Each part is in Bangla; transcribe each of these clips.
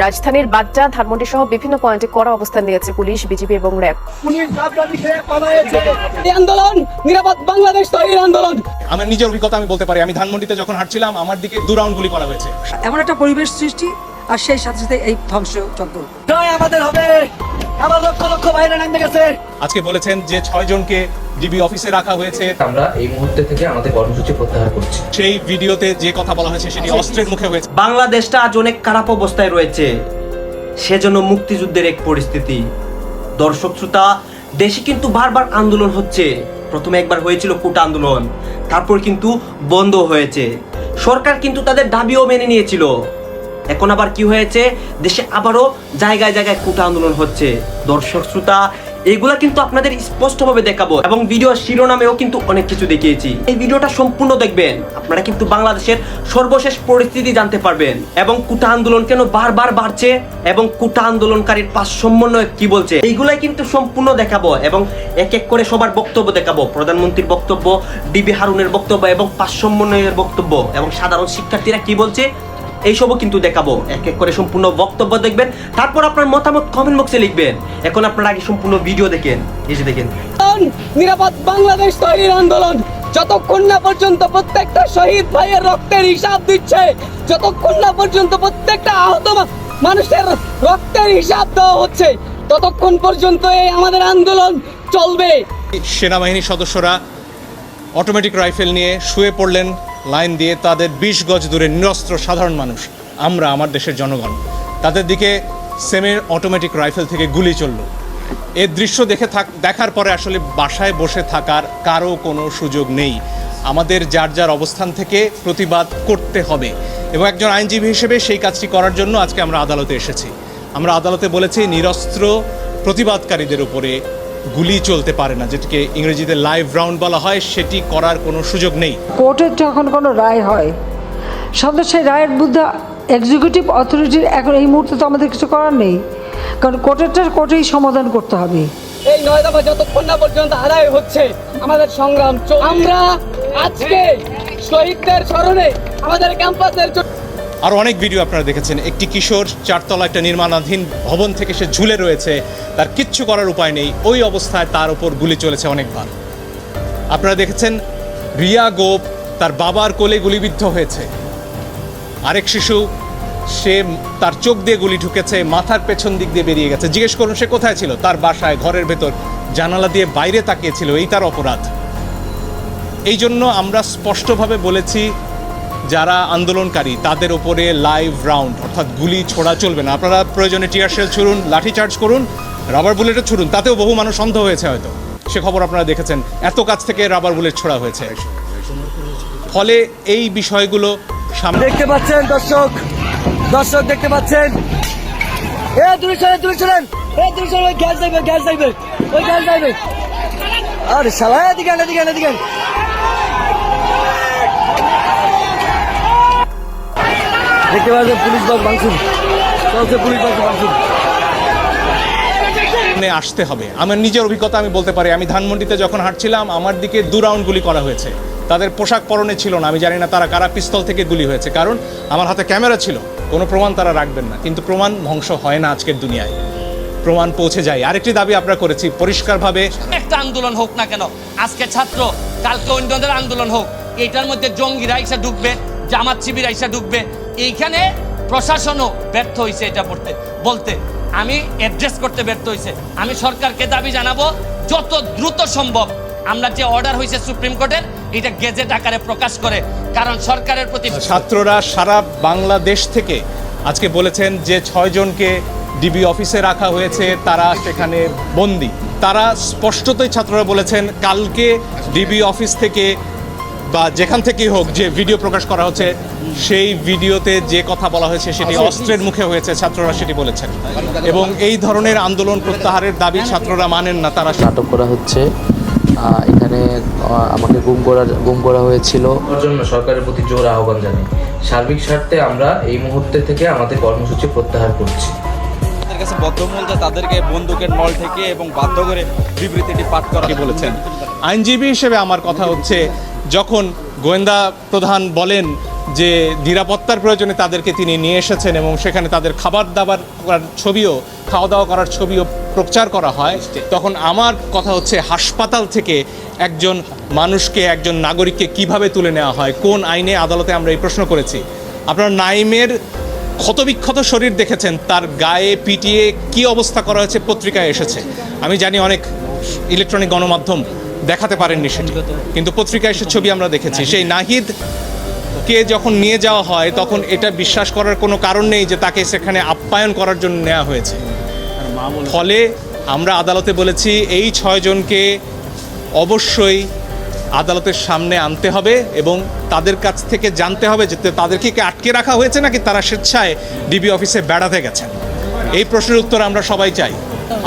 রাজধানীর বাড্ডা ধানমন্ডি সহ বিভিন্ন পয়েন্টে কড়া অবস্থান নিয়েছে পুলিশ বিজিবি এবং র্যাব। এই আন্দোলন নিরাপদ বাংলাদেশ তৈরির আন্দোলন। আমার নিজের অভিজ্ঞতা আমি বলতে পারি। আমি ধানমন্ডিতে যখন হাঁটছিলাম আমার দিকে দু রাউন্ড গুলি করা হয়েছে। এমন একটা পরিবেশ সৃষ্টি আর সেই সাথে সাথে এই ধ্বংসযজ্ঞ জয় আমাদের হবে। আমার লক্ষ লক্ষ বাইরে নামে গেছে। আজকে বলেছেন যে ছয় জনকে ডিবি অফিসে রাখা হয়েছে। আমরা এই মুহূর্তে থেকে আমাদের কর্মসূচি প্রত্যাহার করছি। সেই ভিডিওতে যে কথা বলা হয়েছে সেটি অস্ত্রের মুখে হয়েছে। বাংলাদেশটা আজ অনেক খারাপ অবস্থায় রয়েছে। সেজন্য মুক্তিযুদ্ধের এক পরিস্থিতি। দর্শক শ্রোতা দেশে কিন্তু বারবার আন্দোলন হচ্ছে। প্রথমে একবার হয়েছিল কোটা আন্দোলন তারপর কিন্তু বন্ধ হয়েছে। সরকার কিন্তু তাদের দাবিও মেনে নিয়েছিল। এখন আবার কি হয়েছে? দেশে আবারও জায়গায় জায়গায় কোটা আন্দোলন হচ্ছে। দর্শক শ্রোতা এগুলা কিন্তু আপনাদের স্পষ্টভাবে দেখাবো এবং ভিডিও শিরোনামেও কিন্তু অনেক কিছু দেখিয়েছি। এই ভিডিওটা সম্পূর্ণ দেখবেন। আপনারা কিন্তু বাংলাদেশের সর্বশেষ পরিস্থিতি জানতে পারবেন এবং কুটা আন্দোলন কেন বারবার বাড়ছে এবং কুটা আন্দোলনকারীর পাঁচ সমন্বয় কি বলছে? এইগুলাই কিন্তু সম্পূর্ণ দেখাবো এবং এক এক করে সবার বক্তব্য দেখাবো। প্রধানমন্ত্রীর বক্তব্য ডিবি হারুনের বক্তব্য এবং পাঁচ সমন্বয়ের বক্তব্য এবং সাধারণ শিক্ষার্থীরা কি বলছে? এইসবও কিন্তু দেখাবো। এক এক করে সম্পূর্ণ বক্তব্য দেখবেন। তারপর আপনার মতামত কমেন্ট বক্সে লিখবেন। এখন আপনারা আগে সম্পূর্ণ ভিডিও দেখেন। এই যে দেখেন। নিরাপদ বাংলাদেশ তৈরির আন্দোলন। যতক্ষণ না পর্যন্ত প্রত্যেকটা শহীদ ভাইয়ের রক্তের হিসাব দিচ্ছে যতক্ষণ না পর্যন্ত প্রত্যেকটা আহত মানুষের রক্তের হিসাব দেওয়া হচ্ছে ততক্ষণ পর্যন্ত এই আমাদের আন্দোলন চলবে। সেনাবাহিনীর সদস্যরা অটোমেটিক রাইফেল নিয়ে শুয়ে পড়লেন। লাইন দিয়ে তাদের বিশ গজ দূরে নিরস্ত্র সাধারণ মানুষ, আমরা আমার দেশের জনগণ। তাদের দিকে সেমের অটোমেটিক রাইফেল থেকে গুলি চলল। এর দৃশ্য দেখে থাক, দেখার পরে আসলে বাসায় বসে থাকার কারও কোনো সুযোগ নেই। আমাদের যার যার অবস্থান থেকে প্রতিবাদ করতে হবে। এবং একজন আইনজীবী হিসেবে সেই কাজটি করার জন্য আজকে আমরা আদালতে এসেছি। আমরা আদালতে বলেছি, নিরস্ত্র প্রতিবাদকারীদের উপরে গুলি চলতে পারে না যেটাকে ইংরেজিতে লাইভ রাউন্ড বলা হয় সেটি করার কোনো সুযোগ নেই। কোর্টের যখন কোনো রায় হয় সাধারণত সেই রায়ের বুদ্ধা এক্সিকিউটিভ অথরিটির এখন এই মুহূর্তে তো আমাদের কিছু করার নেই। কারণ কোর্টেরটা কোর্টেই সমাধান করতে হবে। এই নয় দফা যতক্ষণ না পর্যন্ত আদায় হচ্ছে আমাদের সংগ্রাম। আমরা আজকে শহীদদের স্মরণে আমাদের ক্যাম্পাসের আর অনেক ভিডিও আপনারা দেখেছেন। একটি কিশোর চারতলা একটা নির্মাণাধীন ভবন থেকে সে ঝুলে রয়েছে। তার কিচ্ছু করার উপায় নেই। ওই অবস্থায় তার ওপর গুলি চলেছে অনেকবার। আপনারা দেখেছেন, রিয়া গোপ তার বাবার কোলে গুলিবিদ্ধ হয়েছে। আরেক শিশু, সে তার চোখ দিয়ে গুলি ঢুকেছে, মাথার পেছন দিক দিয়ে বেরিয়ে গেছে। জিজ্ঞেস করুন, সে কোথায় ছিল? তার বাসায়, ঘরের ভেতর, জানালা দিয়ে বাইরে তাকিয়েছিল। এই তার অপরাধ। এই জন্য আমরা স্পষ্টভাবে বলেছি যারা আন্দোলনকারী, তাদের ওপরে লাইভ রাউন্ড অর্থাৎ গুলি ছোড়া চলবে না। আপনারা প্রয়োজনে টিয়ার শেল ছুড়ুন, লাঠি চার্জ করুন রাবার বুলেটও ছুড়ুন, তাতেও বহু মানুষ অন্ধ হয়েছে হয়তো। সে খবর আপনারা দেখেছেন। এত কাছ থেকে রাবার বুলেট ছোড়া হয়েছে। ফলে এই বিষয়গুলো সামনে দেখতে পাচ্ছেন দর্শক দর্শক দেখতে পাচ্ছেন। এ, দূরে চলেন, দূরে এ, দূরে গ্যাস যাইবে গ্যাস যাইবে ওই গ্যাস যাইবে আরে শালা, এদিকে এদিকে এদিকে। দেখতে পাচ্ছেন পুলিশ বাস ভাঙচুর। চলছে পুলিশ বাস ভাঙচুর। আসতে হবে। আমার নিজের অভিজ্ঞতা আমি বলতে পারি। আমি ধানমন্ডিতে যখন হাঁটছিলাম আমার দিকে দু রাউন্ড গুলি করা হয়েছে। তাদের পোশাক পরনে ছিল না। আমি জানি না তারা কারা পিস্তল থেকে গুলি হয়েছে। কারণ আমার হাতে ক্যামেরা ছিল। কোনো প্রমাণ তারা রাখবেন না। কিন্তু প্রমাণ ধ্বংস হয় না আজকের দুনিয়ায়। প্রমাণ পৌঁছে যায়। আরেকটি দাবি আমরা করেছি। পরিষ্কারভাবে একটা আন্দোলন হোক না কেন আজকে ছাত্র কালকে অন্যদের আন্দোলন হোক। এটার মধ্যে জঙ্গিরা এসে ঢুকবে, জামাত শিবির এসে ঢুকবে। এইখানে প্রশাসনও ব্যর্থ হয়েছে এটা পড়তে বলতে, আমি অ্যাড্রেস করতে ব্যর্থ হয়েছে আমি সরকারকে দাবি জানাব, যত দ্রুত সম্ভব আমরা যে অর্ডার হয়েছে সুপ্রিম কোর্টের এটা গেজেট আকারে প্রকাশ করে। কারণ সরকারের প্রতি ছাত্ররা সারা বাংলাদেশ থেকে আজকে বলেছেন যে ছয়জনকে ডিবি অফিসে রাখা হয়েছে, তারা সেখানে বন্দি। তারা স্পষ্টতই ছাত্ররা বলেছেন, কালকে ডিবি অফিস থেকে বা যেখান থেকেই হোক যে ভিডিও প্রকাশ করা হচ্ছে সেই ভিডিওতে যে কথা বলা হয়েছে সেটি অস্ত্রের মুখে হয়েছে ছাত্ররা সেটি বলেছেন। এবং এই ধরনের আন্দোলন প্রত্যাহারের দাবি ছাত্ররা মানেন না তারা নাটক করা হচ্ছে। এখানে আমাকে গুম করা গুম করা হয়েছিল। জন্য সরকারের প্রতি জোর আহ্বান জানাই। সার্বিক স্বার্থে আমরা এই মুহূর্তে থেকে আমাদের কর্মসূচি প্রত্যাহার করছি। তাদের কাছে বদ্ধমূল যে তাদেরকে বন্দুকের নল থেকে এবং বাধ্য করে বিবৃতিটি পাঠ করা বলেছেন? আইনজীবী হিসেবে আমার কথা হচ্ছে যখন গোয়েন্দা প্রধান বলেন যে নিরাপত্তার প্রয়োজনে তাদেরকে তিনি নিয়ে এসেছেন এবং সেখানে তাদের খাবার দাবার করার ছবিও, খাওয়া দাওয়া করার ছবিও প্রচার করা হয়, তখন আমার কথা হচ্ছে হাসপাতাল থেকে একজন মানুষকে, একজন নাগরিককে কীভাবে তুলে নেওয়া হয়, কোন আইনে আদালতে আমরা এই প্রশ্ন করেছি। আপনার নাইমের ক্ষতবিক্ষত শরীর দেখেছেন, তার গায়ে পিটিয়ে কি অবস্থা করা হয়েছে, পত্রিকায় এসেছে। আমি জানি অনেক ইলেকট্রনিক গণমাধ্যম দেখাতে পারেননি সেটি। কিন্তু পত্রিকায় সে ছবি আমরা দেখেছি। সেই নাহিদ কে যখন নিয়ে যাওয়া হয় তখন এটা বিশ্বাস করার কোনো কারণ নেই যে তাকে সেখানে আপ্যায়ন করার জন্য নেওয়া হয়েছে। ফলে আমরা আদালতে বলেছি এই ছয়জনকে অবশ্যই আদালতের সামনে আনতে হবে এবং তাদের কাছ থেকে জানতে হবে যে তাদেরকে কি আটকে রাখা হয়েছে নাকি তারা স্বেচ্ছায় ডিবি অফিসে বেড়াতে গেছেন। এই প্রশ্নের উত্তর আমরা সবাই চাই।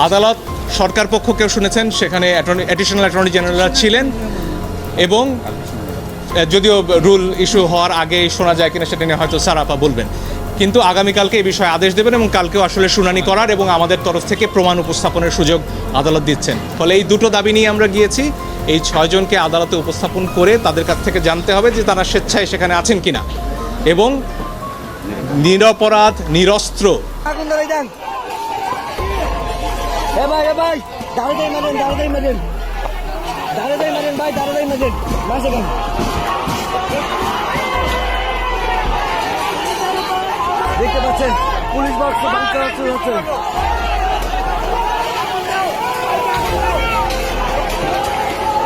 আদালত সরকার পক্ষকেও শুনেছেন, সেখানে অ্যাডিশনাল অ্যাটর্নি জেনারেল ছিলেন এবং যদিও রুল ইস্যু হওয়ার আগে শোনা যায় কিনা সেটা নিয়ে হয়তো সারাপা বলবেন। কিন্তু আগামীকালকে এই বিষয়ে আদেশ দেবেন এবং কালকেও আসলে শুনানি করার এবং আমাদের তরফ থেকে প্রমাণ উপস্থাপনের সুযোগ আদালত দিচ্ছেন। ফলে এই দুটো দাবি নিয়ে আমরা গিয়েছি। এই ছয়জনকে আদালতে উপস্থাপন করে তাদের কাছ থেকে জানতে হবে যে তারা স্বেচ্ছায় সেখানে আছেন কিনা। এবং নিরপরাধ, নিরস্ত্র এ ভাই এ ভাই দাঁড়াতেই মারেন দাঁড়াতেই মারেন। দাঁড়াতেই মারেন ভাই দাঁড়াতেই মারেন। মাসে কেন দেখতে পাচ্ছেন, পুলিশ বক্স ভাঙতে হচ্ছে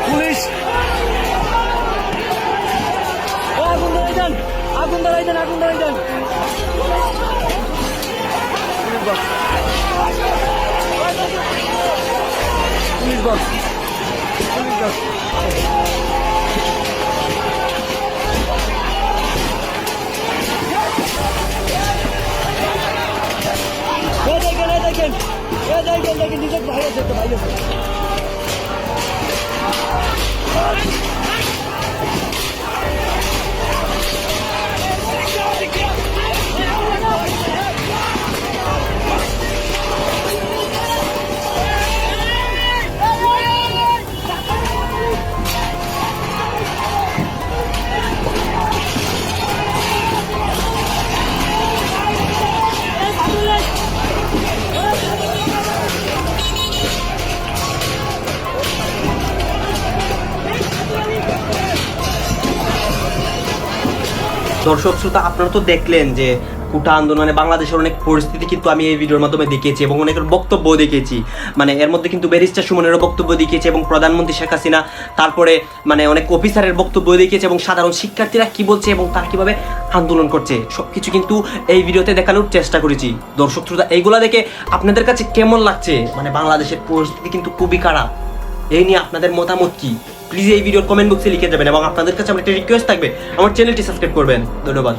পুলিশ। আগুন ধরাই দেন, আগুন ধরাই দেন, আগুন ধরাই পুলিশ বক্স পুলিশ বক্স দেখেন, এ দেখেন এ দেখেন দেখেন, নিজের ভাই আছে তো ভাই আছে দর্শক শ্রোতা, আপনারা তো দেখলেন যে কুটা আন্দোলনে বাংলাদেশের অনেক পরিস্থিতি কিন্তু আমি এই ভিডিওর মাধ্যমে দেখিয়েছি এবং অনেকের বক্তব্য দেখিয়েছি। মানে এর মধ্যে কিন্তু ব্যারিস্টার সুমনেরও বক্তব্য দেখিয়েছি এবং প্রধানমন্ত্রী শেখ হাসিনা তারপরে মানে অনেক অফিসারের বক্তব্য দেখিয়েছে এবং সাধারণ শিক্ষার্থীরা কি বলছে এবং তারা কীভাবে আন্দোলন করছে, সবকিছু কিন্তু এই ভিডিওতে দেখানোর চেষ্টা করেছি। দর্শক শ্রোতা, এইগুলা দেখে আপনাদের কাছে কেমন লাগছে? মানে বাংলাদেশের পরিস্থিতি কিন্তু খুবই খারাপ। এই নিয়ে আপনাদের মতামত কি? প্লিজ এই ভিডিওর কমেন্ট বক্সে লিখে যাবেন এবং আপনাদের কাছে আমার একটা রিকোয়েস্ট থাকবে। আমার চ্যানেলটি সাবস্ক্রাইব করবেন। ধন্যবাদ।